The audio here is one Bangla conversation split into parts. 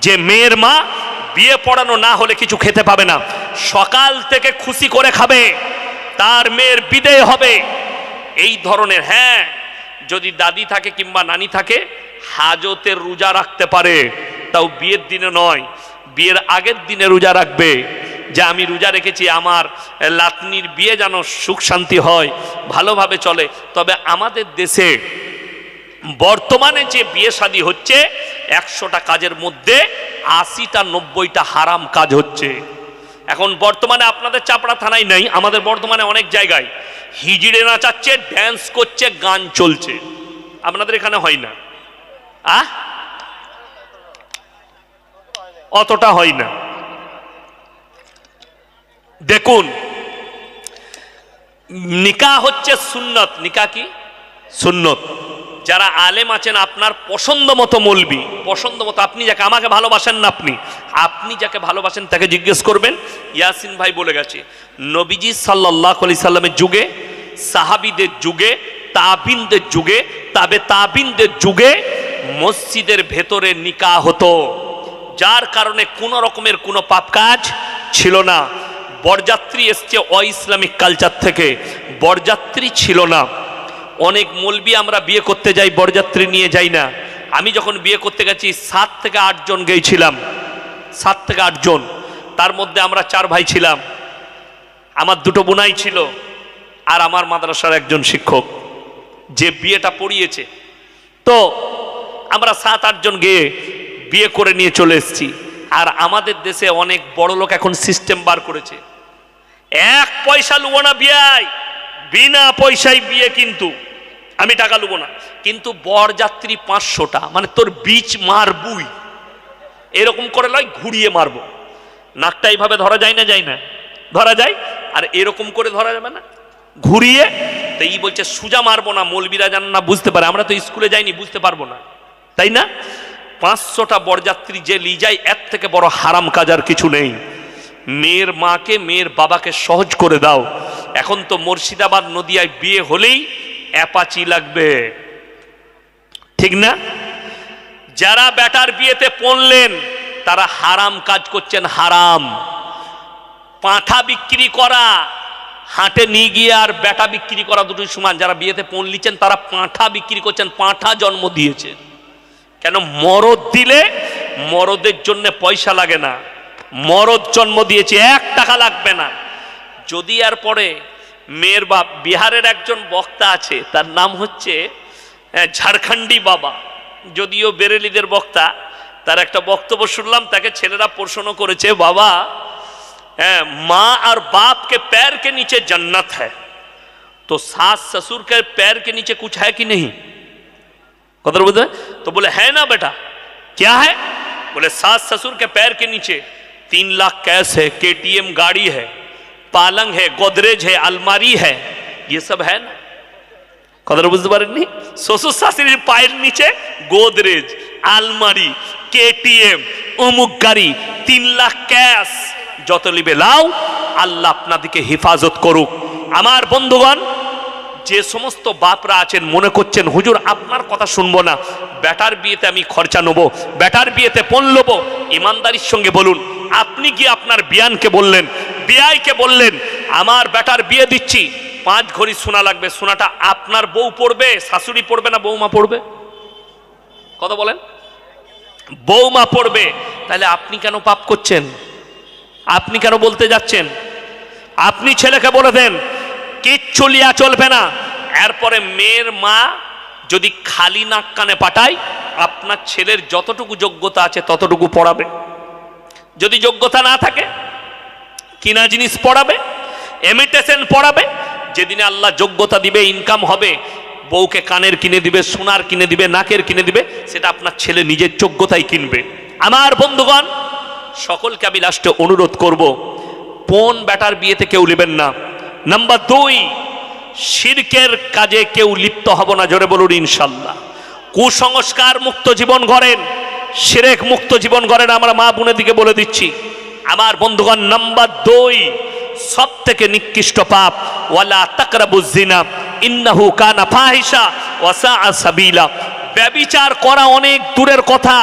যে মেয়ের মা বিয়ে পড়ানো না হলে কিছু খেতে পাবে না। সকাল থেকে খুশি করে খাবে, তার মেয়ের বিদেয় হবে। এই ধরনের হ্যাঁ যদি দাদি থাকে কিংবা নানি থাকে হাজতের রোজা রাখতে পারে। তাও বিয়ের দিনে নয়, বিয়ের আগের দিনে রোজা রাখবে। যে আমি রোজা রেখেছি, আমার লাতনির বিয়ে যেন সুখ শান্তি হয়, ভালোভাবে চলে। তবে আমাদের দেশে বর্তমানে যে বিয়ে শাদী হচ্ছে, একশোটা কাজের মধ্যে আশিটা নব্বইটা হারাম কাজ হচ্ছে। এখন বর্তমানে আপনাদের চাপড়া থানায় নেই, আমাদের বর্তমানে অনেক জায়গায়। হিজড়ে নাচাচ্ছে ড্যান্স করছে, গান চলছে। আপনাদের এখানে হয় না। আহ? অতটা হয় না। দেখুন নিকা হচ্ছে সুন্নত। নিকা কি? সুন্নত। যারা আলেম আছেন, আপনার পছন্দ মতো মলবি পছন্দ মতো আপনি যাকে আমাকে ভালোবাসেন না আপনি আপনি যাকে ভালোবাসেন তাকে জিজ্ঞেস করবেন। ইয়াসিন ভাই বলে গেছে, নবীজি সাল্লাহ আলি সাল্লামের যুগে, সাহাবিদের যুগে, তাবিনদের যুগে, তাবে তাবিনদের যুগে মসজিদের ভেতরে নিকা হতো। যার কারণে কোনো রকমের কোনো পাপ কাজ ছিল না। বরযাত্রী এসছে অ ইসলামিক কালচার থেকে, বরযাত্রী ছিল না। অনেক মলবি আমরা বিয়ে করতে যাই, বরযাত্রী নিয়ে যাই না। আমি যখন বিয়ে করতে গেছি, সাত থেকে আটজন গেছিলাম সাত থেকে আটজন তার মধ্যে আমরা চার ভাই ছিলাম। আমার দুটো বোনাই ছিল আর আমার মাদ্রাসার একজন শিক্ষক যে বিয়েটা পড়িয়েছে। তো আমরা সাত আটজন গিয়ে বিয়ে করে নিয়ে চলে এসেছি। আর আমাদের দেশে অনেক বড় লোক এখন সিস্টেম বার করেছে। এক পয়সা লুবো না বিয়াই বিনা পয়সায় বিয়ে কিন্তু। আমি টাকা লুবো না। কিন্তু বরযাত্রী পাঁচশোটা মানে তোর বীজ মারবুই এরকম করে লয় ঘুরিয়ে মারবো। নাকটা এইভাবে ধরা যায় না যায় না? ধরা যায়? আর এরকম করে ধরা যাবে না? ঘুরিয়ে, তো এই বলছে, সুজা মারবো না, মলবিরা যেন না বুঝতে পারে। আমরা তো স্কুলে যাইনি, বুঝতে পারব না। তাই না? পাঁচশোটা বরযাত্রী যে লি যায়, এর থেকে বড় হারাম কাজ আর কিছু নেই। মেয়ের মাকে, মেয়ের বাবাকে সহজ করে দাও। এখন তো মুর্শিদাবাদ নদিয়ায় বিয়ে হলেই অ্যাপাচি লাগবে। ঠিক না? যারা বেটার বিয়েতে পড়লেন তারা হারাম কাজ করছেন, হারাম। পাঁঠা বিক্রি করা, হাটে নিয়ে গিয়ে আর বেটা বিক্রি করা দুটোই সমান। যারা বিয়েতে পণ লিচ্ছেন তারা পাঁঠা বিক্রি করছেন, পাঁঠা জন্ম দিয়েছেন কেন মরদ দিলে মরদের জন্য পয়সা লাগে না। মরদ জন্ম দিয়েছে, এক টাকা লাগবে না। যদি আর পরে মেয়ের বাপ বিহারের একজন বক্তা আছে তার নাম হচ্ছে আহ, ঝাড়খণ্ডী বাবা যদিও বেরেলিদের বক্তা তার একটা বক্তব্য শুনলাম তাকে ছেলেরা প্রশ্ন করেছে বাবা হ্যাঁ माँ और बाप के पैर के नीचे जन्नत है तो सास ससुर के पैर के नीचे कुछ है कि नहीं कदर बोलते हैं? तो बोले है ना बेटा क्या है बोले सास ससुर के पैर के नीचे तीन लाख कैश है केटीएम गाड़ी है पालंग है गोदरेज है अलमारी है ये सब है ना কদর বুঝতে পারেননি শ্বশুর শাশুড়ির পায়ের নিচে গোদরেজ আলমারি কেটিএম অমুক গাড়ি তিন লাখ ক্যাশ যত লিবে লাও আল্লাহ আপনাদেরকে হেফাজত করুক আমার বন্ধুগণ যে সমস্ত বাপরা আছেন মনে করছেন হুজুর আপনার কথা শুনবো না বেটার বিয়েতে আমি খরচা নেবো বেটার বিয়েতে পণ নেবো ইমানদারির সঙ্গে বলুন আপনি কি আপনার বিয়ানকে বললেন বিয়াইকে বললেন, আমার বেটার বিয়ে দিচ্ছি। পাঁচ ঘড়ি সোনা লাগবে। সোনাটা আপনার বউ পড়বে, শাশুড়ি পড়বে না বৌমা পড়বে? কথা বলেন। বৌমা পড়বে। তাহলে আপনি কেন পাপ করছেন? আপনি কেন বলতে যাচ্ছেন? আপনি ছেলেকে বলে দেন, কিচ্ছু লিয়া চলবে না। এরপরে মেয়ের মা যদি খালি নাক কানে পাঠায়, আপনার ছেলের যতটুকু যোগ্যতা আছে ততটুকু পড়াবে। যদি যোগ্যতা না থাকে কিনা জিনিস পড়াবে? এমিটেশন পড়াবে? যেদিনে আল্লাহ যোগ্যতা দিবে ইনকাম হবে, বউকে কানের কিনে দিবে, সোনার কিনে দিবে, নাকের কিনে দিবে, সেটা আপনার ছেলে নিজের যোগ্যতাই কিনবে। আমার বন্ধুগণ, সকলকে আমি লাস্টে অনুরোধ করব পন ব্যাটার বিয়েতে কেউ নেবেন না। নাম্বার দুই, শিরকের কাজে কেউ লিপ্ত হব না, জোরে বলুন ইনশাল্লাহ। কুসংস্কার মুক্ত জীবন গড়েন, শিরেক মুক্ত জীবন গড়েন, আমরা মা বোনের দিকে বলে দিচ্ছি। আমার বন্ধুগণ, নাম্বার দুই সব থেকে নিকৃষ্ট পাপ, ওয়ালা তাকরাবু জিনা ইন্নাহু কানা ফাহিশা, ওয়া সাআ সাবিলা। ব্যবিচার করা অনেক দূরের কথা।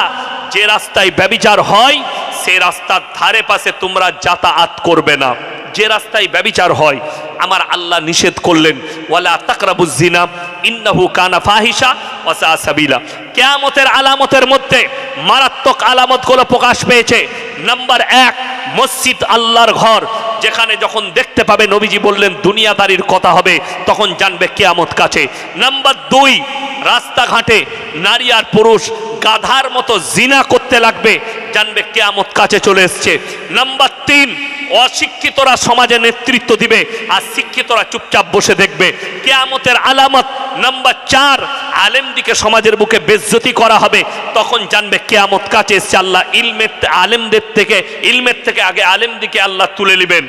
যে রাস্তায় ব্যবিচার হয়, সে রাস্তার ধারে পাশে তোমরা যাতায়াত করবে না। যে রাস্তায় ব্যবিচার হয়, আমার আল্লাহ নিষেধ করলেন, ওয়ালা তাকরাবুজ জিনা ইন্নাহু কানা ফাহিশা, ওয়া সা সাবিলা। কিয়ামতের আলামতের মধ্যে মারাত্মক আলামতগুলো প্রকাশ পেয়েছে। নাম্বার এক, মসজিদ আল্লাহর ঘর। যেখানে যখন দেখতে পাবে নবীজি বললেন, দুনিয়াদারির কথা হবে, তখন জানবে কেয়ামত কাছে। নাম্বার দুই, রাস্তাঘাটে নারী আর পুরুষ গাধার মতো জিনা করতে লাগবে, জানবে কেয়ামত কাছে চলে এসছে। নাম্বার তিন, অশিক্ষিতরা সমাজে নেতৃত্ব দিবে, আর শিক্ষিতরা চুপচাপ বসে দেখবে। কেয়ামতের আলামত, নাম্বার চার আলেম দিকে সমাজের বুকে বেজ্জতি করা হবে, তখন জানবে কেয়ামত কাছে এসছে। আল্লাহ ইলমের আলেমদের থেকে ইলমের থেকে আগে আলেম দিকে আল্লাহ তুলে নেবেন।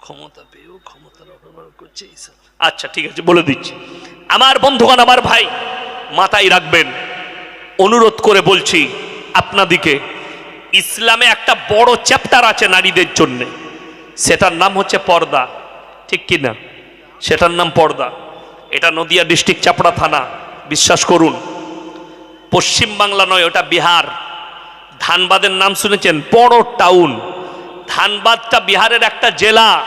ক্ষমতা পেয়েও ক্ষমতার অপব্যবহার করছে আচ্ছা ঠিক আছে বলে দিচ্ছি। আমার বন্ধুগণ আমার ভাই মাথায় রাখবেন। অনুরোধ করে বলছি আপনাদিকে ইসলামে একটা বড় চ্যাপ্টার আছে নারীদের জন্য। সেটার নাম হচ্ছে পর্দা। ঠিক কি না? সেটার নাম পর্দা। এটা নদিয়া ডিস্ট্রিক্ট চাপড়া থানা। বিশ্বাস করুন। পশ্চিম বাংলা নয়, ওটা বিহার। ধানবাদের নাম শুনেছেন? বড় টাউন। ধানবাদটা বিহারের একটা জেলা।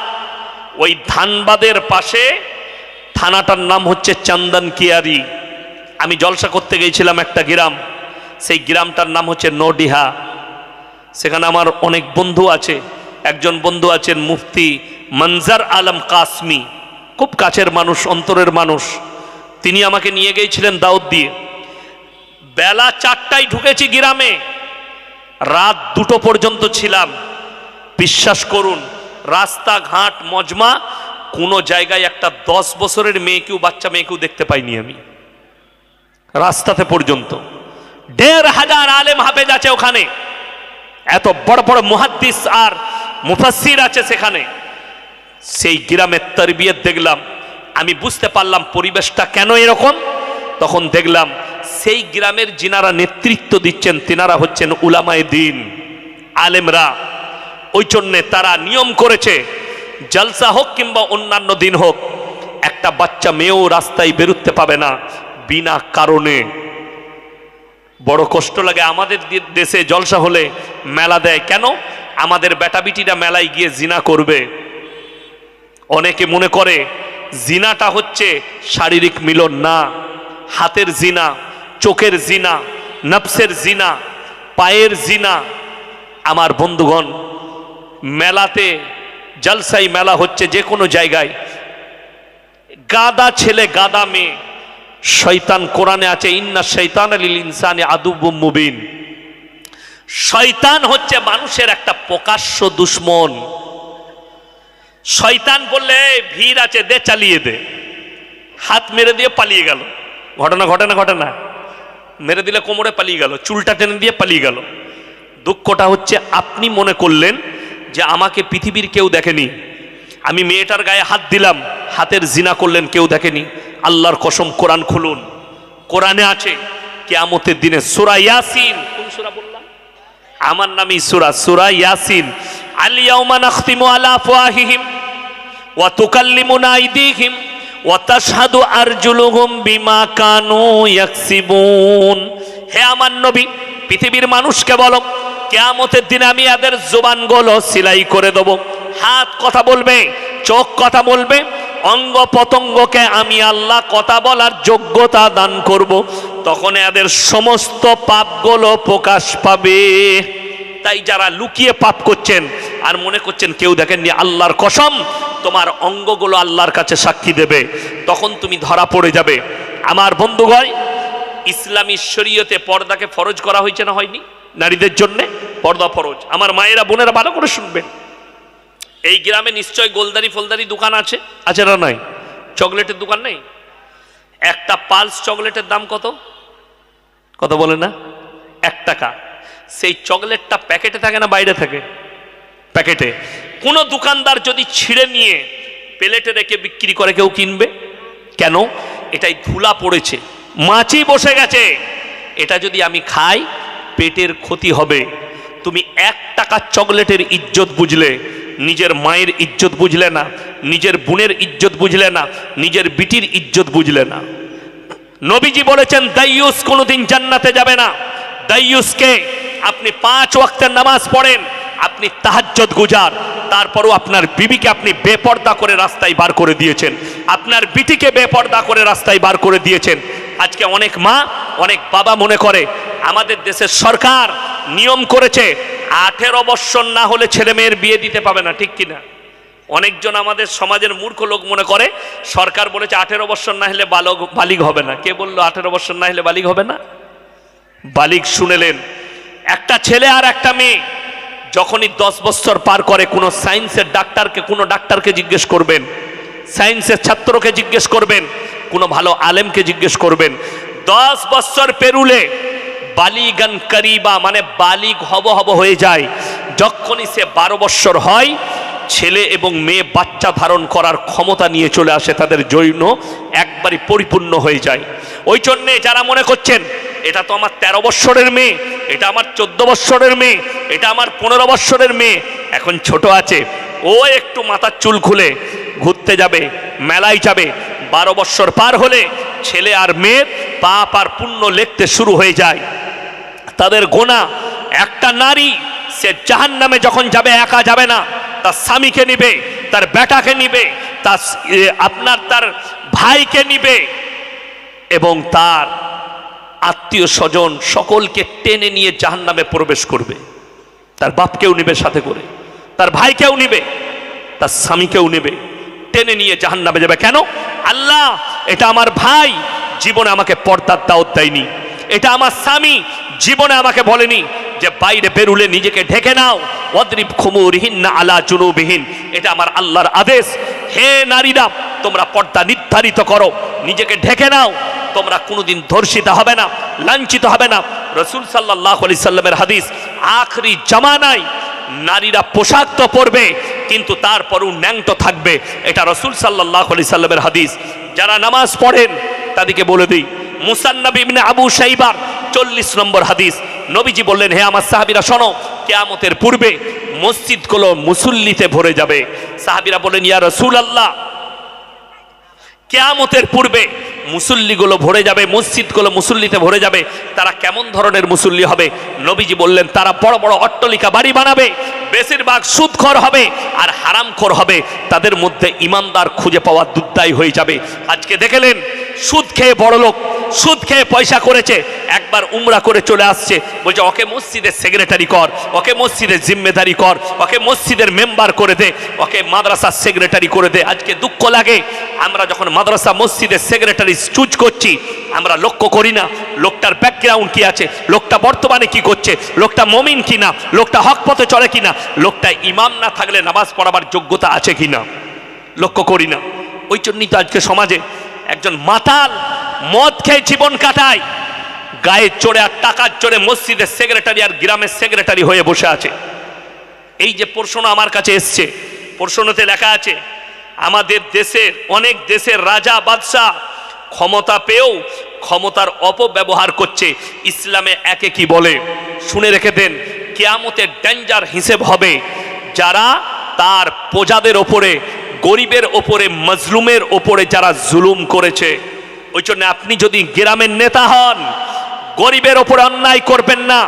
ওই ধানবাদের পাশে থানাটার নাম হচ্ছে চন্দন কিয়ারি। আমি জলসা করতে গিয়েছিলাম একটা গ্রাম। সেই গ্রামটার নাম হচ্ছে নডিহা। সেখানে আমার অনেক বন্ধু আছে। একজন বন্ধু আছেন মুফতি মনজার আলম কাসমি। খুব কাছের মানুষ, অন্তরের মানুষ। তিনি আমাকে নিয়ে গিয়েছিলেন দাউদ দিয়ে। বেলা চারটায় ঢুকেছি গ্রামে। রাত দুটো পর্যন্ত ছিলাম। বিশ্বাস করুন, রাস্তাঘাট, মজমা, কোনো জায়গায় একটা দশ বছরের মেয়েকেও, বাচ্চা মেয়েকেও দেখতে পাইনি আমি। রাস্তাতে পর্যন্ত। দেড় হাজার আলেম হাফেজ আছে ওখানে। এত বড় বড় মুহাদ্দিস আর মুফাসসির আছে সেখানে। সেই গ্রামের তরবিয়ত দেখলাম। আমি বুঝতে পারলাম পরিবেশটা কেন এরকম। তখন দেখলাম সেই গ্রামের যিনারা নেতৃত্ব দিচ্ছেন, তিনারা হচ্ছেন উলামায় দিন, আলেমরা। ওই জন্যে তারা নিয়ম করেছে, জলসা হোক কিংবা অন্যান্য দিন হোক, একটা বাচ্চা মেয়েও রাস্তায় বেরোতে পাবে না বিনা কারণে। বড় কষ্ট লাগে আমাদের দেশে জলসা হলে মেলা দেয়। কেন? আমাদের বেটা বিটিরা মেলায় গিয়ে জিনা করবে। অনেকে মনে করে, জিনাটা হচ্ছে শারীরিক মিলন না, হাতের জিনা। চোখের জিনা, নফসের জিনা, পায়ের জিনা। আমার বন্ধুগণ, মেলাতে জলসাই মেলা হচ্ছে যে কোনো জায়গায়। গাদা ছেলে, গাদা মেয়ে। শয়তান কোরআনে আছে, ইন্না শৈতান আলিল ইনসানে আদুব মুবিন। শয়তান হচ্ছে মানুষের একটা প্রকাশ্য দুশ্মন। শয়তান বললে ভিড় আছে, দে, চালিয়ে দে। হাত মেরে দিয়ে পালিয়ে গেল। ঘটনা ঘটনা ঘটনা। মেরে দিলে কোমরে পালিয়ে গেল, চুলটা টেনে দিয়ে পালিয়ে গেল। দুঃখটা হচ্ছে আপনি মনে করলেন যে আমাকে পৃথিবীর কেউ দেখেনি। আমি মেয়েটার গায়ে হাত দিলাম, হাতের জিনা করলেন, কেউ দেখেনি। আল্লাহর কসম, কোরআন খুলুন। কোরআনে আছে, কেয়ামতের দিনে সুরা ইয়াসিন, কোন সুরা বললাম? আমার নামই সুরা সুরা ইয়াসিন। নাখতিমু আলা আফওয়াহিহিম ওয়া তুকাল্লিমুনা আইদিহিম। ওয়া তাশহাদু আরজুলুহুম বিমা কানু ইয়াকসিবুন। হে আমার নবী, পৃথিবীর মানুষকে বলো, কেয়ামতের দিনে আমি এদের জোবানগুলো সিলাই করে দেব। হাত কথা বলবে, চোখ কথা বলবে, অঙ্গ পতঙ্গকে আমি আল্লাহ কথা বলার যোগ্যতা দান করব। তখন এদের সমস্ত পাপগুলো প্রকাশ পাবে। তাই যারা লুকিয়ে পাপ করছেন আর মনে করছেন কেউ দেখেননি আল্লাহর কসম, তোমার অঙ্গগুলো আল্লাহর কাছে সাক্ষী দেবে। তখন তুমি ধরা পড়ে যাবে। আমার বন্ধুগণ, ইসলামী শরীয়তে পর্দাকে ফরজ করা হয়েছে না হয়নি? নারীদের জন্যে পর্দা ফরজ। আমার মায়েরা, বোনেরা ভালো করে শুনবেন। এই গ্রামে নিশ্চয় গোলদারি ফলদারি দোকান আছে? আছে না নাই? চকলেটের দোকান নেই? একটা পালস চকলেটের দাম কত? কত বলে না? এক টাকা। সেই চকলেটটা প্যাকেটে থাকে না বাইরে থাকে? প্যাকেটে। কোনো দোকানদার যদি ছিঁড়ে নিয়ে প্লেটে রেখে বিক্রি করে, কেউ কিনবে? কেন? এটাই ধুলা পড়েছে। মাছি বসে গেছে। এটা যদি আমি খাই, পেটের ক্ষতি হবে। তুমি এক টাকা চকলেটের ইজ্জত বুঝলে, নিজের মায়ের ইজ্জত বুঝলে না, নিজের বোনের ইজ্জত বুঝলে না, নিজের বিটির ইজ্জত বুঝলে না। নবীজি বলেছেন, দাইয়ুস কোনোদিন জান্নাতে যাবে না। দাইয়ুসকে আপনি পাঁচ ওয়াক্তের নামাজ পড়েন, আপনি তাহাজ্জত গুজার। তারপরও আপনার বিবিকে আপনি বেপর্দা করে রাস্তায় বার করে দিয়েছেন। আপনার বিটিকে বেপর্দা করে রাস্তায় বার করে দিয়েছেন। আজকে অনেক মা, অনেক বাবা মনে করে, আমাদের দেশের সরকার নিয়ম করেছে, আঠেরো বৎসর না হলে ছেলে মেয়ের বিয়ে দিতে পাবে না, ঠিক কিনা? অনেকজন আমাদের সমাজের মূর্খ লোক মনে করে, সরকার বলেছে আঠেরো বৎসর না হলে বালক বালিগ হবে না। কে বলল আঠেরো বৎসর না হলে বালিগ হবে না? বালিক শুনেলেন একটা ছেলে আর একটা মেয়ে, যখনই দশ বছর পার করে কোনো সায়েন্সের ডাক্তারকে, কোনো ডাক্তারকে জিজ্ঞেস করবেন, সায়েন্সের ছাত্রকে জিজ্ঞেস করবেন, কোনো ভালো আলেমকে জিজ্ঞেস করবেন, দশ বছর পেরুলে বালিগান করিবা মানে বালিগ হব হব হয়ে যায়। যখনই সে বারো বৎসর হয়, ছেলে এবং মেয়ে বাচ্চা ধারণ করার ক্ষমতা নিয়ে চলে আসে, তাদের জৈন একবারই পরিপূর্ণ হয়ে যায়। ওই জন্যে যারা মনে করছেন, এটা তো আমার তেরো বৎসরের মেয়ে, এটা আমার চোদ্দ বৎসরের মেয়ে, এটা আমার পনেরো বৎসরের মেয়ে। এখন ছোট আছে, ও একটু মাথার চুল খুলে ঘুরতে যাবে, মেলায় যাবে। বারো বৎসর পার হলে ছেলে আর মেয়ের পাপ আর পুণ্য লিখতে শুরু হয়ে যায়। তাদের গোনা, একটা নারী সে জাহান নামে যখন যাবে, একা যাবে না। তার স্বামীকে নিবে, তার বেটাকে নিবে, তার আপনার তার ভাইকে নিবে এবং তার আত্মীয় স্বজন সকলকে টেনে নিয়ে জাহান নামে প্রবেশ করবে। তার বাপকেও নেবে সাথে করে, তার ভাইকেও নেবে, তার স্বামীকেও নেবে, টেনে নিয়ে জাহান নামে যাবে। কেন? আল্লাহ, এটা আমার ভাই, জীবনে আমাকে পর্দার দাওয়াত দেয়নি। এটা আমার স্বামী। জীবনে আমাকে বলেনি যে, বাইরে বেরুলে নিজেকে ঢেকে নাও। অদ্রিব খুমুরহীন না আলা জুনুবিহীন। এটা আমার আল্লাহর আদেশ। হে নারীরা, তোমরা পর্দা নির্ধারিত করো। নিজেকে ঢেকে নাও। তোমরা কোনোদিন ধর্ষিত হবে না, লাঞ্ছিত হবে না। রসুল সাল্লাহ আলি সাল্লামের হাদিস, আখরি জামানায় নারীরা পোশাক তো পরবে, কিন্তু তারপরও ন্যাংট থাকবে। এটা রসুল সাল্লাহ আলি সাল্লামের হাদিস। যারা নামাজ পড়েন, তাদেরকে বলে দিই মুসান্নবী ইবনে আবু সাইবার চল্লিশ নম্বর হাদিস। নবীজি বললেন, হে আমার সাহাবিরা, শোনো, কেয়ামতের পূর্বে মসজিদগুলো মুসল্লিতে ভরে যাবে। সাহাবিরা বলেন ইয়া রসুল আল্লাহ কেয়ামতের পূর্বে মুসল্লিগুলো ভরে যাবে, মসজিদগুলো মুসল্লিতে ভরে যাবে, তারা কেমন ধরনের মুসল্লি হবে? নবীজি বললেন, তারা বড় বড় অট্টলিকা বাড়ি বানাবে, বেশিরভাগ সুদখর হবে আর হারামখর হবে। তাদের মধ্যে ইমানদার খুঁজে পাওয়া দুর্দায়ী হয়ে যাবে। আজকে দেখলেন সুদ খেয়ে বড় লোক, সুদ খেয়ে পয়সা করেছে, একবার উমরা করে চলে আসছে, বলছে, ওকে মসজিদের সেক্রেটারি কর, ওকে মসজিদের জিম্মেদারি কর, ওকে মসজিদের মেম্বার করে দে, ওকে মাদ্রাসার সেক্রেটারি করে দে। আজকে দুঃখ লাগে, আমরা যখন মাদ্রাসা মসজিদের সেক্রেটারি চুজ করছি। আমরা লক্ষ্য করি না, লোকটার ব্যাকগ্রাউন্ড কি আছে, লোকটা বর্তমানে কি করছে, লোকটা মমিন কিনা, লোকটা হক পথে চলে কিনা, লোকটা ইমাম না থাকলে নামাজ পড়াবার যোগ্যতা আছে কিনা, লক্ষ্য করি না। ওই জন্যই তো আজকে সমাজে একজন মাতাল মদ খেয়ে জীবন কাটায়, গায়ে চড়ে আর টাকার চড়ে মসজিদের সেক্রেটারি আর গ্রামের সেক্রেটারি হয়ে বসে আছে। এই যে প্রশ্ন আমার কাছে এসছে, প্রশ্নতে লেখা আছে, আমাদের দেশের, অনেক দেশের রাজা, বাদশাহ ক্ষমতা পেয়েও ক্ষমতার অপব্যবহার করছে। ইসলামে একে কি বলে? শুনে রেখে দেন, কেয়ামতের ডেঞ্জার হিসেব হবে। যারা তার প্রজাদের ওপরে, গরিবের ওপরে, মজলুমের ওপরে যারা জুলুম করেছে। ওই জন্য আপনি যদি গ্রামের নেতা হন, গরিবের ওপরে অন্যায় করবেন না।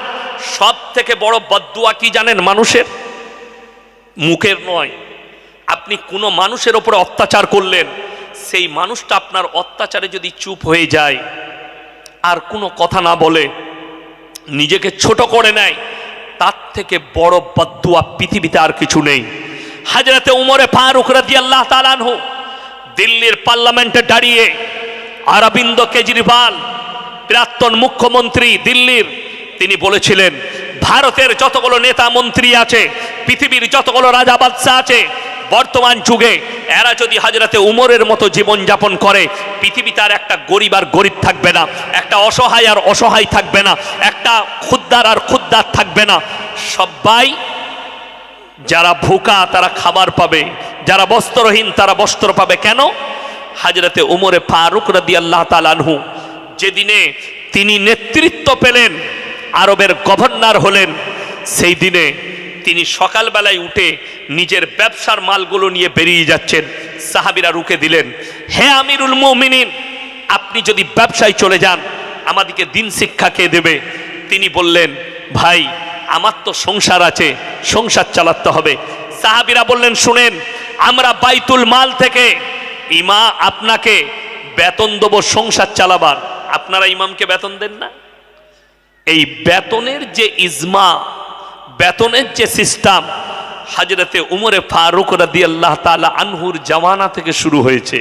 সব থেকে বড় বদুয়া কি জানেন মানুষের? মুখের নয়। আপনি কোনো মানুষের ওপরে অত্যাচার করলেন সেই মানুষটা আপনার অত্যাচারে যদি চুপ হয়ে যায়, আর কোনো কথা না বলে, নিজেকে ছোট করে নেয়, তার থেকে বড় বদুয়া পৃথিবীতে আর কিছু নেই। হাজরাতে উমরে ফারুক রাজি আল্লাহ তালানহু দিল্লির পার্লামেন্টে দাঁড়িয়ে অরবিন্দ কেজরিওয়াল, প্রাক্তন মুখ্যমন্ত্রী দিল্লির, তিনি বলেছিলেন ভারতের যতগুলো নেতা মন্ত্রী আছে, পৃথিবীর যতগুলো রাজা বাদশাহ আছে, বর্তমান যুগে এরা যদি হাজরাতে উমরের মতো জীবন যাপন করে পৃথিবীতে আর একটা গরিব আর গরিব থাকবে না, একটা অসহায় আর অসহায় থাকবে না, একটা ক্ষুদ্দার আর ক্ষুদ্দার থাকবে না। সবাই যারা ভুকা তারা খাবার পাবে, যারা বস্ত্রহীন তারা বস্ত্র পাবে। কেন? হাজরতে উমরে ফারুক রাদি আল্লাহ তালানহু যেদিনে তিনি নেতৃত্ব পেলেন আরবের গভর্নর হলেন। সেই দিনে তিনি সকালবেলায় উঠে নিজের ব্যবসার মালগুলো নিয়ে বেরিয়ে যাচ্ছেন। সাহাবিরা রুকে দিলেন, হে আমিরুল মুমিনিন, আপনি যদি ব্যবসায় চলে যান, আমাদেরকে দিন শিক্ষা কে দেবে? তিনি বললেন, ভাই, আমার তো সংসার আছে, সংসার চালাতে হবে। সাহাবিরা বললেন, শুনেন, আমরা বাইতুল মাল থেকে ইমা আপনাকে বেতন দেবো সংসার চালাবার। আপনারা ইমামকে বেতন দেন না? এই বেতনের যে ইজমা, বেতনের যে সিস্টেম, হাজরতে উমরে ফারুক রাদি আল্লাহ তালা আনহুর জামানা থেকে শুরু হয়েছে।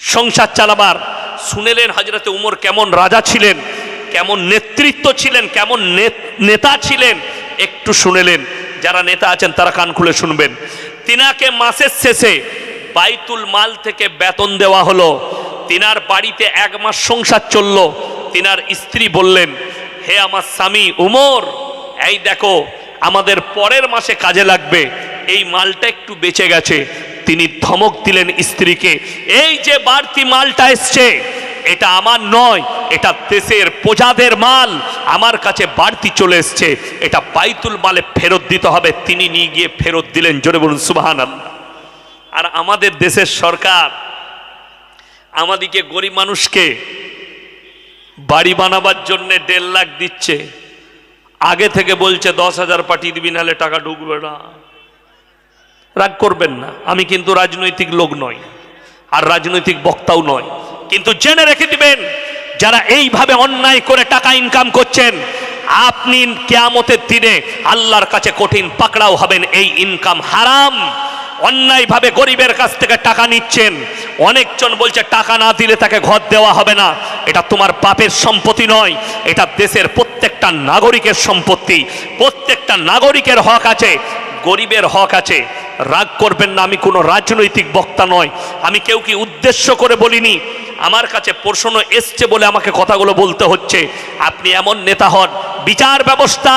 সংসার চালাবার, শুনেলেন হাজরতে উমর কেমন রাজা ছিলেন, কেমন নেতৃত্ব ছিলেন, কেমন নেতা ছিলেন, একটু শুনেলেন। যারা নেতা আছেন তারা কান খুলে শুনবেন। তিনাকে মাসের শেষে বাইতুল মাল থেকে বেতন দেওয়া হলো। তিনার বাড়িতে এক মাস সংসার চলল। তিনার স্ত্রী বললেন, হে আমার স্বামী, উমর, এই দেখো, আমাদের পরের মাসে কাজে লাগবে। এই মালটা একটু বেঁচে গেছে। তিনি ধমক দিলেন স্ত্রীকে, এই যে বাড়তি মালটা এসছে, এটা আমার নয়, এটা দেশের প্রজাদের মাল। আমার কাছে বাড়তি চলে এসছে, এটা বাইতুল মালে ফেরত দিতে হবে। তিনি নিয়ে গিয়ে ফেরত দিলেন, জোরে বলুন সুবাহান আর আমাদের দেশের সরকার আমাদিকে গরিব মানুষকে বাড়ি বানাবার জন্যে দেড় লাখ দিচ্ছে। আগে থেকে বলছে, দশ হাজার পাঠিয়ে দিবি, নাহলে টাকা ঢুকবে না। রাগ করবেন না, আমি কিন্তু রাজনৈতিক লোক নই, আর রাজনৈতিক বক্তাও নয় কিন্তু জেনে রেখে দিবেন, যারা এইভাবে অন্যায় করে টাকা ইনকাম করছেন আপনি কেয়ামতের দিনে আল্লাহর কাছে কঠিন পাকড়াও হবেন, এই ইনকাম হারাম। অন্যায়ভাবে গরিবের কাছ থেকে টাকা নিচ্ছেন। অনেকজন বলছে, টাকা না দিলে তাকে ঘর দেওয়া হবে না। এটা তোমার বাপের সম্পত্তি নয়, এটা দেশের প্রত্যেকটা নাগরিকের সম্পত্তি। প্রত্যেকটা নাগরিকের হক আছে, গরিবের হক আছে। রাগ করবেন না, আমি কোনো রাজনৈতিক বক্তা নয়। আমি কেউ কি উদ্দেশ্য করে বলিনি? আমার কাছে প্রশ্ন এসছে বলে আমাকে কথাগুলো বলতে হচ্ছে। আপনি এমন নেতা হন, বিচার ব্যবস্থা,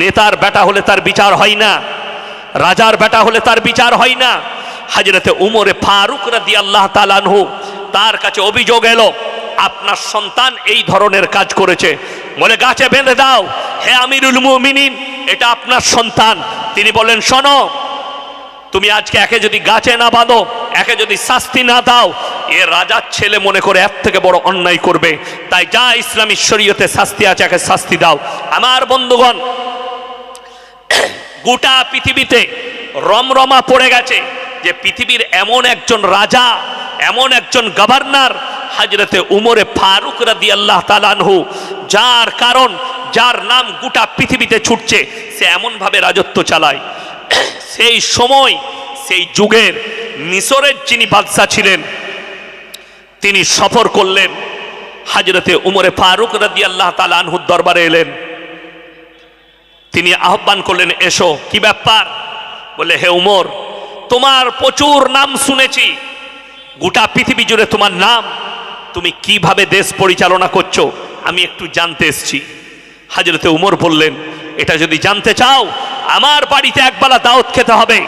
নেতার বেটা হলে তার বিচার হয় না, রাজার বেটা হলে তার বিচার হয় না। হাজরতে উমরে ফারুক রাদি আল্লাহ তালানহু তার কাছে অভিযোগ এলো, আপনার সন্তান এই ধরনের কাজ করেছে। বলে, গাছে বেঁধে দাও, হে আমিরুল মুমিনিন, এটা আপনার সন্তান। তিনি বলেন, শোনো তুমি আজকে একে যদি গাছে না বাঁধো, একে যদি শাস্তি না দাও, এ রাজার ছেলে মনে করে এর থেকে বড় অন্যায় করবে। তাই যা ইসলামী শরীয়তে শাস্তি আছে, একে শাস্তি দাও। আমার বন্ধুগণ, গোটা পৃথিবীতে রমরমা পড়ে গেছে যে পৃথিবীর এমন একজন রাজা, এমন একজন গভর্নর, হাজরতে উমরে ফারুক রাদি আল্লাহ তালানহু যার কারণ, যার নাম গোটা পৃথিবীতে ছুটছে, সে এমনভাবে রাজত্ব চালায়। সেই সময়, সেই যুগের মিশরের যিনি বাদশাহ ছিলেন, তিনি সফর করলেন। হাজরতে উমরে ফারুক রাদি আল্লাহ তালানহুর দরবারে এলেন। তিনি আহ্বান করলেন, এসো, কি ব্যাপার? বলে, হে উমর, তোমার প্রচুর নাম শুনেছি। গোটা পৃথিবী জুড়ে তোমার নাম। তুমি কীভাবে দেশ পরিচালনা করছ? আমি একটু জানতে এসছি। হাজরতে উমর বললেন এটা যদি জানতে চাও, আমার বাড়িতে একবেলা দাওয়াত খেতে হবে।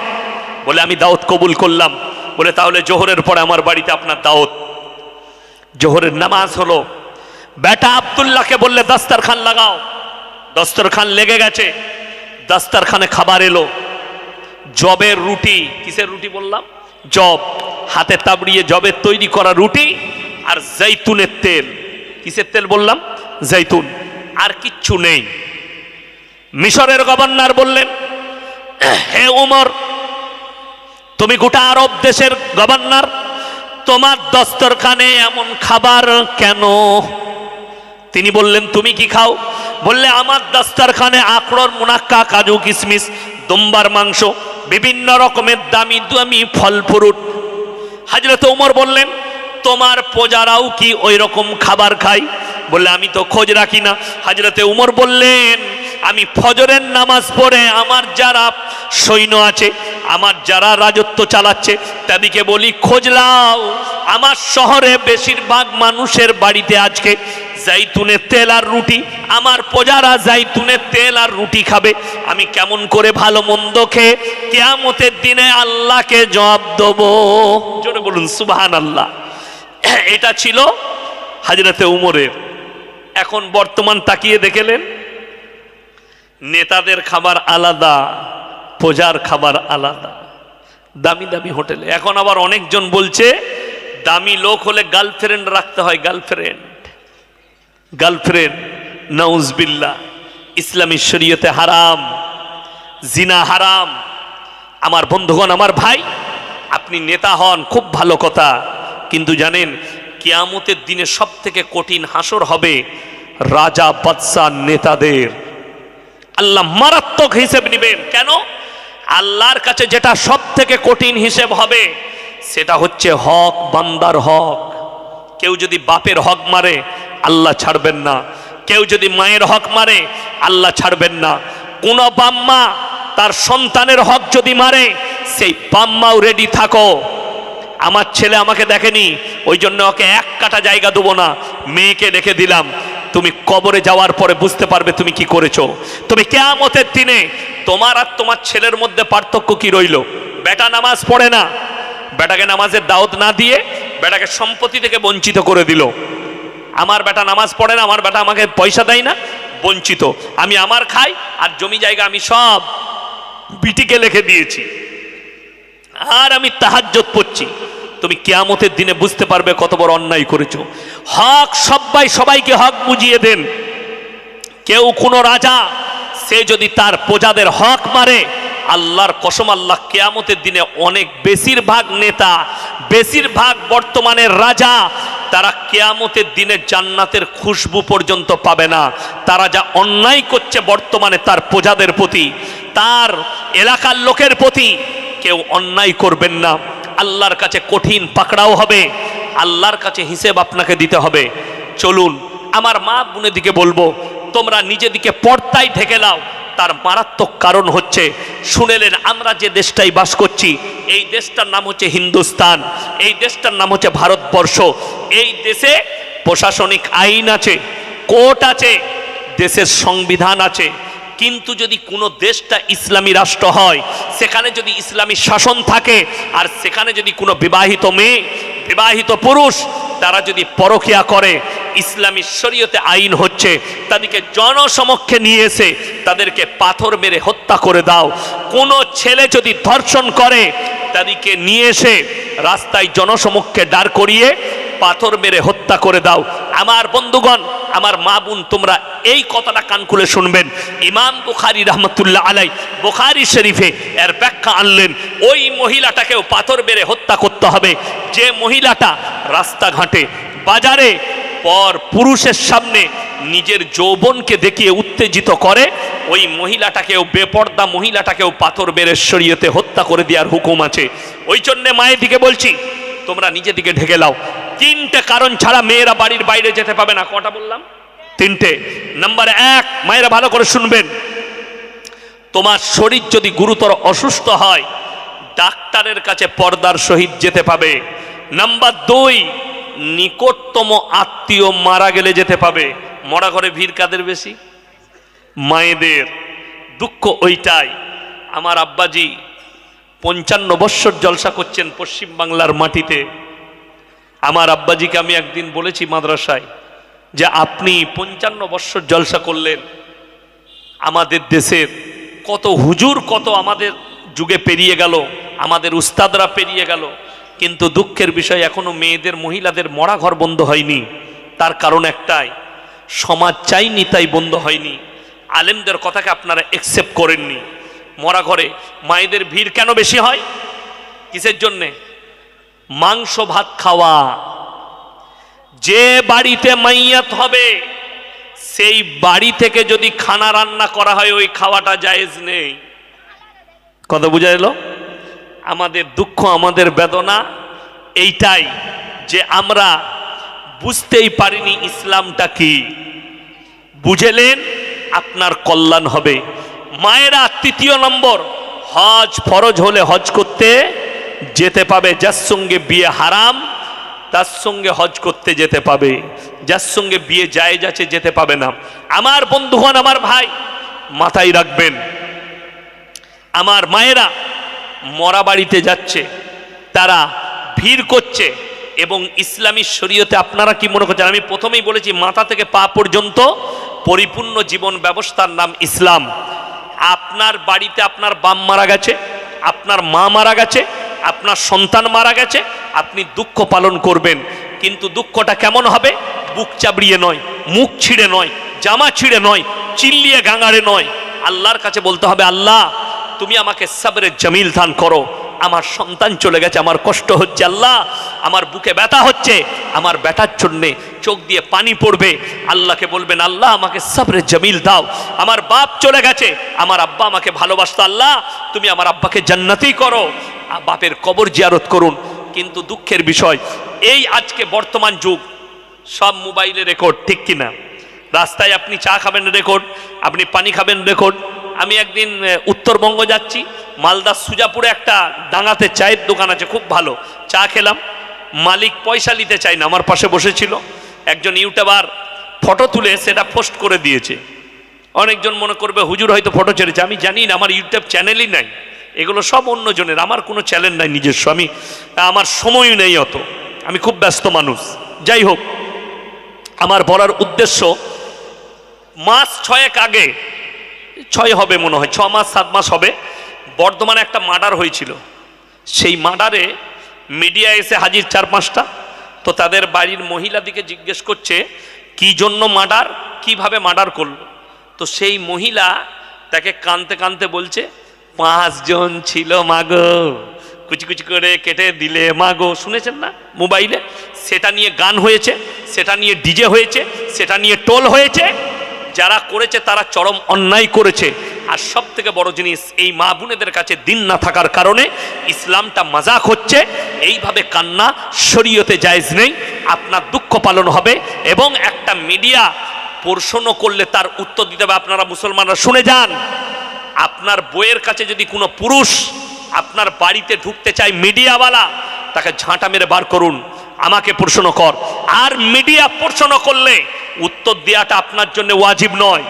বলে, আমি দাওয়াত কবুল করলাম। বলে, তাহলে জোহরের পরে আমার বাড়িতে আপনার দাওয়াত। জোহরের নামাজ হলো, বেটা আবদুল্লাহকে বললে, দাস্তারখান লাগাও। দস্তরখান লেগে গেছে, দাস্তারখানে খাবার এলো। জবের রুটি, কিসের রুটি বললাম? জব, হাতে তাবড়িয়ে জবের তৈরি করা রুটি আর জৈতুনের তেল। কিসের তেল বললাম? জৈতুন। আর কিচ্ছু নেই। মিশরের গভর্নর বললেন, হে উমর, তুমি গোটা আরব দেশের গভর্নর, তোমার দস্তরখানে এমন খাবার কেন? তিনি বললেন, তুমি কি খাও? বললে, আমার দস্তরখানে আখড়র মুনাক্কা, কাজু কিশমিশ দুম্বার মাংস, বিভিন্ন রকমের দামি দামি ফল ফ্রুট। হাজরত উমর বললেন, তোমার প্রজারাও কি ওই রকম খাবার খায়? বললে, আমি তো খোঁজ রাখি না। হাজরতে উমর বললেন আমি ফজরের নামাজ পড়ে আমার যারা সৈন্য আছে, আমার যারা রাজত্ব চালাচ্ছে, তাদেরকে বলি, খোঁজ লাও আমার শহরে বেশিরভাগ মানুষের বাড়িতে আজকে জাইতুনের তেল আর রুটি, আমার প্রজারা জাইতুনের তেল আর রুটি খাবে। আমি কেমন করে ভালো মন্দ খেয়ে কেয়ামতের দিনে আল্লাহকে জবাব দেবো? জোরে বলুন সুবাহান আল্লাহ এটা ছিল হাজরতে উমরের। এখন বর্তমান তাকিয়ে দেখেলেন নেতাদের খাবার আলাদা, প্রজার খাবার আলাদা। দামি দামি হোটেলে। এখন আবার অনেকজন বলছে, দামি লোক হলে গার্লফ্রেন্ড রাখতে হয়, গার্লফ্রেন্ড। গার্লফ্রেন্ড নাউজবিল্লা ইসলামী শরীয়তে হারাম, জিনা হারাম। আমার বন্ধুগণ, আমার ভাই, আপনি নেতা হন, খুব ভালো কথা। কিন্তু জানেন, কিয়ামতের দিনে সব থেকে কঠিন হাসর হবে রাজা বাদশাহ নেতাদের। আল্লাহ মারাত্মক হিসেব নেবেন। কেন? আল্লাহর কাছে যেটা সব থেকে কঠিন হিসেব হবে, সেটা হচ্ছে হক, বান্দার হক। কেউ যদি বাপের হক মারে, আল্লাহ ছাড়বেন না। কেউ যদি মায়ের হক মারে, আল্লাহ ছাড়বেন না। কোন বাম্মা তার সন্তানের হক যদি মারে, সেই বাম্মাও রেডি থাকো। আমার ছেলে আমাকে দেখেনি, ওই জন্য ওকে এক কাটা জায়গা দেবো না। মেয়েকে রেখে দিলাম। তুমি কবরে যাওয়ার পরে বুঝতে পারবে তুমি কি করেছ। তুমি কেয়ামতের দিনে তোমার আর তোমার ছেলের মধ্যে পার্থক্য কি রইল? বেটা নামাজ পড়ে না। বেটাকে নামাজের দাওয়াত না দিয়ে বেটাকে সম্পত্তি থেকে বঞ্চিত করে দিল। আমার বেটা নামাজ পড়ে না, আমার বেটা আমাকে পয়সা দেয় না, বঞ্চিত। আমি আমার খাই আর জমি জায়গা আমি সব বিটিকে লিখে দিয়েছি। আর আমি তাহাজ্জত পড়ছি। তুমি কেয়ামতের দিনে বুঝতে পারবে কত বড় অন্যায় করেছ। হক সবাই সবাইকে হক বুঝিয়ে দেন। কেউ কোনো রাজা, সে যদি তার প্রজাদের হক মারে, আল্লাহর কসম আল্লাহ কেয়ামতের দিনে অনেক বেশিরভাগ নেতা, বেশিরভাগ বর্তমানের রাজা, তারা কেয়ামতের দিনে জান্নাতের খুশবু পর্যন্ত পাবে না। তারা যা অন্যায় করছে বর্তমানে তার প্রজাদের প্রতি, তার এলাকার লোকের প্রতি, কেউ অন্যায় করবেন না। আল্লাহর কাছে কঠিন পাকড়াও হবে। আল্লাহর কাছে হিসেব আপনাকে দিতে হবে। চলুন, আমার মা বোনের দিকে বলব, তোমরা নিজেদিকে পর্দায় ঢেকে নাও। তার মারাত্মক কারণ হচ্ছে, শুনেলেন আমরা যে দেশটাই বাস করছি, এই দেশটার নাম হচ্ছে হিন্দুস্তান, এই দেশটার নাম হচ্ছে ভারতবর্ষ। এই দেশে প্রশাসনিক আইন আছে, কোর্ট আছে, দেশের সংবিধান আছে কিন্তু যদি কোনো দেশটা ইসলামী রাষ্ট্র হয়, সেখানে যদি ইসলামী শাসন থাকে, আর সেখানে যদি কোনো বিবাহিত মেয়ে, বিবাহিত পুরুষ, তারা যদি পরকিয়া করে, ইসলামী শরীয়তে আইন হচ্ছে, তাদেরকে জনসমক্ষে নিয়ে এসে তাদেরকে পাথর মেরে হত্যা করে দাও। কোনো ছেলে যদি ধর্ষণ করে, তাদেরকে নিয়ে এসে রাস্তায় জনসমক্ষে দাঁড় করিয়ে পাথর মেরে হত্যা করে দাও। আমার বন্ধুগণ আমার মা বোন, তোমরা এই কথাটা কান খুলে শুনবেন। ইমাম বুখারি রহমতুল্লাহ আলাই বুখারি শরীফে এর ব্যাখ্যা আনলেন, ওই মহিলাটাকেও পাথর বেড়ে হত্যা করতে হবে। যে মহিলাটা রাস্তাঘাটে, বাজারে, পর পুরুষের সামনে নিজের যৌবনকে দেখিয়ে উত্তেজিত করে, ওই মহিলাটাকেও বেপর্দা মহিলাটাকেও পাথর বেড়ে শরীয়তে হত্যা করে দেওয়ার হুকুম আছে। ওই জন্যে মায়ের দিকে বলছি, তোমরা নিজে দিকে ঢেকে লাও তিনটে কারণ ছাড়া মেয়েরা বাড়ির বাইরে যেতে পাবে না। কটা বললাম? তিনটে। নাম্বার এক, মায়েরা ভালো করে শুনবেন। তোমার শরীর যদি গুরুতর অসুস্থ হয়, ডাক্তারের কাছে পর্দার সহিত যেতে পাবে। নাম্বার দুই, নিকটতম আত্মীয় মারা গেলে যেতে পাবে। মরা ঘরে ভিড় কাদের বেশি? মায়েদের। দুঃখ ওইটাই। আমার আব্বাজি পঞ্চান্ন বৎসর জলসা করছেন পশ্চিম বাংলার মাটিতে। আমার আব্বাজিকে আমি একদিন বলেছি মাদ্রাসায় যে আপনি পঞ্চান্ন বৎসর জলসা করলেন। আমাদের দেশের কত হুজুর, কত আমাদের যুগে পেরিয়ে গেল, আমাদের উস্তাদরা পেরিয়ে গেল। কিন্তু দুঃখের বিষয়, এখনও মেয়েদের, মহিলাদের মরা ঘর বন্ধ হয়নি। তার কারণ একটাই, সমাজ চাইনি তাই বন্ধ হয়নি। আলেমদের কথাকে আপনারা একসেপ্ট করেননি। মরা ঘরে মায়েদের ভিড় কেন বেশি হয়? কিসের জন্যে? মাংস ভাত খাওয়া। যে বাড়িতে মাইয়াত হবে, সেই বাড়ি থেকে যদি খানা রান্না করা হয়, ওই খাওয়াটা জায়েজ নেই। কথা বুঝা এলো? আমাদের দুঃখ, আমাদের বেদনা, এইটাই যে আমরা বুঝতেই পারিনি ইসলামটা কি। বুঝেলেন, আপনার কল্যাণ হবে। মায়েরা তৃতীয় নম্বর, হজ ফরজ হলে হজ করতে যেতে পাবে, যার সঙ্গে বিয়ে হারাম, তার সঙ্গে হজ করতে যেতে পাবে। যার সঙ্গে বিয়ে যায় যাচ্ছে যেতে পাবে না। আমার বন্ধুগণ, আমার ভাই, মাথায় রাখবেন, আমার মায়েরা মরা বাড়িতে যাচ্ছে, তারা ভিড় করছে, এবং ইসলামী শরীয়তে আপনারা কি মনে করছেন? আমি প্রথমেই বলেছি, মাথা থেকে পা পর্যন্ত পরিপূর্ণ জীবন ব্যবস্থার নাম ইসলাম। আপনার বাড়িতে আপনার বাম মারা গেছে, আপনার মা মারা গেছে আপনার সন্তান মারা গেছে, আপনি দুঃখ পালন করবেন, কিন্তু দুঃখটা কেমন হবে? বুক চাবড়িয়ে নয়, মুখ ছিঁড়ে নয়, জামা ছিঁড়ে নয়, চিল্লিয়ে গাঙাড়ে নয়। আল্লাহর কাছে বলতে হবে, আল্লাহ, তুমি আমাকে সাবরে জামিল দান করো। আমার সন্তান চলে গেছে, আমার কষ্ট হচ্ছে, আল্লাহ, আমার বুকে ব্যথা হচ্ছে, আমার ব্যথার জন্যে চোখ দিয়ে পানি পড়বে। আল্লাহকে বলবেন, আল্লাহ, আমাকে সাবরে জামিল দাও। আমার বাপ চলে গেছে, আমার আব্বা আমাকে ভালোবাসতো, আল্লাহ, তুমি আমার আব্বাকে জান্নাতেই করো। বাপের কবর জিয়ারত করুন। কিন্তু দুঃখের বিষয়, এই আজকে বর্তমান যুগ, সব মোবাইলে রেকর্ড, ঠিক কিনা? রাস্তায় আপনি চা খাবেন রেকর্ড, আপনি পানি খাবেন রেকর্ড। আমি একদিন উত্তরবঙ্গ যাচ্ছি মালদা সুজাপুরে একটা ডাঙাতে চায়ের দোকান আছে, খুব ভালো। চা খেলাম, মালিক পয়সা নিতে চাই না, আমার পাশে বসেছিল। একজন ইউটিউবার ফটো তুলে সেটা পোস্ট করে দিয়েছে। অনেকজন মনে করবে, হুজুর হয়তো ফটো ছেড়েছে। আমি জানি না, আমার ইউটিউব চ্যানেলই নাই। এগুলো সব অন্যজনের আমার কোনো চ্যালেঞ্জ নাই নিজস্ব। আমি, আমার সময় নেই অত। আমি খুব ব্যস্ত মানুষ। যাই হোক, আমার বলার উদ্দেশ্য, মাস ছয়েক আগে, ছয় হবে মনে হয়, ছ মাস, সাত মাস হবে, বর্ধমানে একটা মার্ডার হয়েছিল। সেই মার্ডারে মিডিয়া এসে হাজির চার পাঁচটা। তো তাদের বাড়ির মহিলাদিকে জিজ্ঞেস করছে, কি জন্য মার্ডার? কীভাবে মার্ডার করল? তো সেই মহিলা তাকে কানতে কানতে বলছে পাঁচজন ছিল মাগো। কুচি কুচি করে কেটে দিলে মাগো। শুনেছেন না? মোবাইলে? সেটা নিয়ে গান হয়েছে, সেটা নিয়ে ডিজে হয়েছে, সেটা নিয়ে টোল হয়েছে। যারা করেছে, তারা চরম অন্যায় করেছে। আর সব থেকে বড় জিনিস, এই মা বোনেদের কাছে দিন না থাকার কারণে ইসলামটা মাজাক হচ্ছে। এইভাবে কান্না শরীয়তে জায়েজ নেই, আপনার দুঃখ পালন হবে এবং একটা মিডিয়া প্রশ্ন করলে তার উত্তর দিতে হবে। আপনারা মুসলমানরা শুনে যান। আপনার বইয়ের কাছে যদি কোনো পুরুষ আপনার বাড়িতে ঢুকতে চায় মিডিয়াওয়ালা, তাকে ঝাঁটা মেরে বার করুন। আমাকে প্রশ্ন কর, আর মিডিয়া প্রশ্ন করলে উত্তর দেওয়াটা আপনার জন্য ওয়াজিব নয়।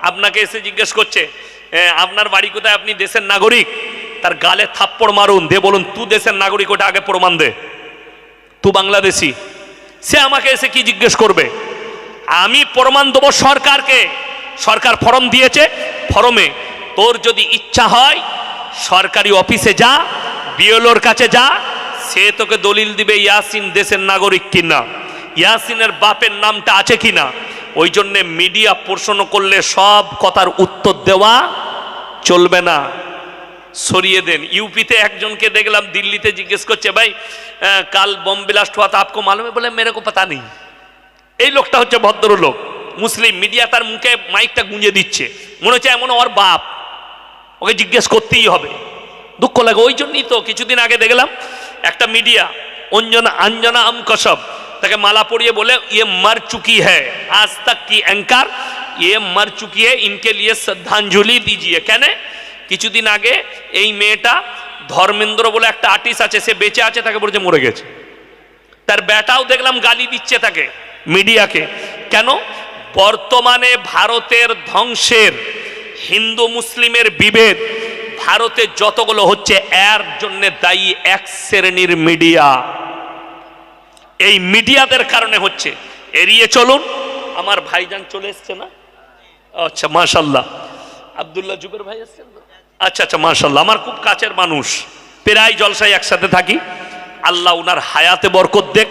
আপনাকে এসে জিজ্ঞেস করছে আপনার বাড়ি কোথায়? আপনি দেশের নাগরিক। তার গালে থাপ্পড় মারুন দে বলুন, তু দেশের নাগরিক, ওটা আগে প্রমাণ দে। তু বাংলাদেশি। সে আমাকে এসে কি জিজ্ঞেস করবে? আমি প্রমাণ দেবো সরকারকে। সরকার ফর্ম দিয়েছে, ফর্মে তোর যদি ইচ্ছা হয়, সরকারি অফিসে যা, বিএলওর কাছে যা, সে তোকে দলিল দিবে ইয়াসিন দেশের নাগরিক কিনা। ইয়াসিনের বাপের নামটা আছে কিনা। ওই জন্যে মিডিয়া প্রশ্ন করলে সব কথার উত্তর দেওয়া চলবে না। সরিয়ে দেন। ইউপিতে একজনকে দেখলাম দিল্লিতে জিজ্ঞেস করছে, ভাই কাল বম বিলাস্ট হওয়া তো আপকো মালুমে বলে মেরেকো পাতা নেই। এই লোকটা হচ্ছে ভদ্রলোক, মুসলিম। মিডিয়া তার মুখে মাইকটা গুঁজে দিচ্ছে। মনে হচ্ছে এমন ওর বাপ। ওকে জিজ্ঞেস করতেই হবে। দুঃখ লাগে, ওই জন্যই তো কিছুদিন আগে দেখলাম একটা মিডিয়া, অঞ্জনা আঞ্জনা আম কসব, তাকে মালা পরিয়ে বলে ইয়ে মর চুকি হ্যায়, আজ তক কি অ্যাঙ্কার ইয়ে মর চুকি হ্যায়, ইনকে লিয়ে শ্রদ্ধাঞ্জলি দিজিয়ে। কেন? কিছুদিন আগে এই মেয়েটা ধর্মেন্দ্র বলে একটা আর্টিস্ট আছে, সে বেঁচে আছে, তাকে বলছে মরে গেছে। তার বেটাও দেখলাম গালি দিচ্ছে তাকে মিডিয়াকে। কেন? বর্তমানে ভারতের ধ্বংসের হিন্দু মুসলিমের বিভেদ, ভারতে যতগুলো হচ্ছে, এর জন্য দায়ী এক শ্রেণির মিডিয়া। এই মিডিয়াদের কারণে হচ্ছে, এড়িয়ে চলুন। আমার ভাইজান চলে এসছে না? আচ্ছা মাশাল্লাহ। আব্দুল্লাহ জুবের ভাই এসছেন? আচ্ছা আচ্ছা মাশাল্লাহ। আমার খুব কাছের মানুষ। প্রায় জলসায় একসাথে থাকি। আল্লাহ উনার হায়াতে বরকত দেখ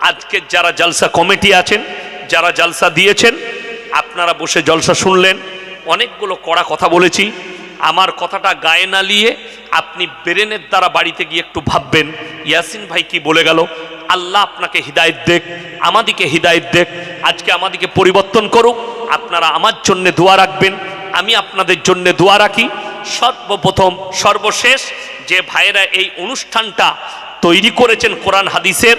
আজকে যারা জলসা কমিটি আছেন, যারা জলসা দিয়েছেন, আপনারা বসে জলসা শুনলেন। অনেকগুলো কড়া কথা বলেছি। আমার কথাটা গায়ে না নিয়ে আপনি ব্রেনের দ্বারা বাড়িতে গিয়ে একটু ভাববেন। ইয়াসিন ভাই কি বলে গেল? আল্লাহ আপনাকে হৃদায়ত দেখ, আমাদিকে হৃদায়ত দেখ, আজকে আমাদিকে পরিবর্তন করুক। আপনারা আমার জন্যে দোয়া রাখবেন, আমি আপনাদের জন্য দোয়া রাখি। সর্বপ্রথম, সর্বশেষ, যে ভাইয়েরা এই অনুষ্ঠানটা তৈরি করেছেন কোরআন হাদিসের,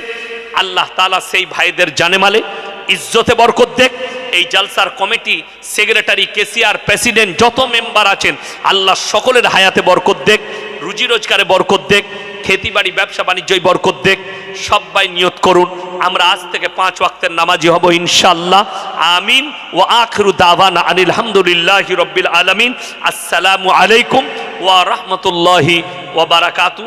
আল্লাহ তালা সেই ভাইদের জানেমালে ইজ্জতে বরকত দেখ। এই জালসার কমিটি, সেক্রেটারি, কেসিআর প্রেসিডেন্ট, যত মেম্বার আছেন, আল্লাহ সকলের হায়াতে বরকত দেখ, রুজি রোজগারে বরকত দেখ খেতিবাড়ি ব্যবসা বাণিজ্যই বরকত দেখ, সবাই নিয়ত করুন। আমরা আজ থেকে পাঁচ ওয়াক্তের নামাজি হব ইনশাল্লাহ আমিন। ও আখরু দাওয়ানা আনিল হামদুলিল্লাহি রব্বিল আলামিন। আসসালামু আলাইকুম ওয়া রাহমাতুল্লাহি ওয়া বারাকাতু।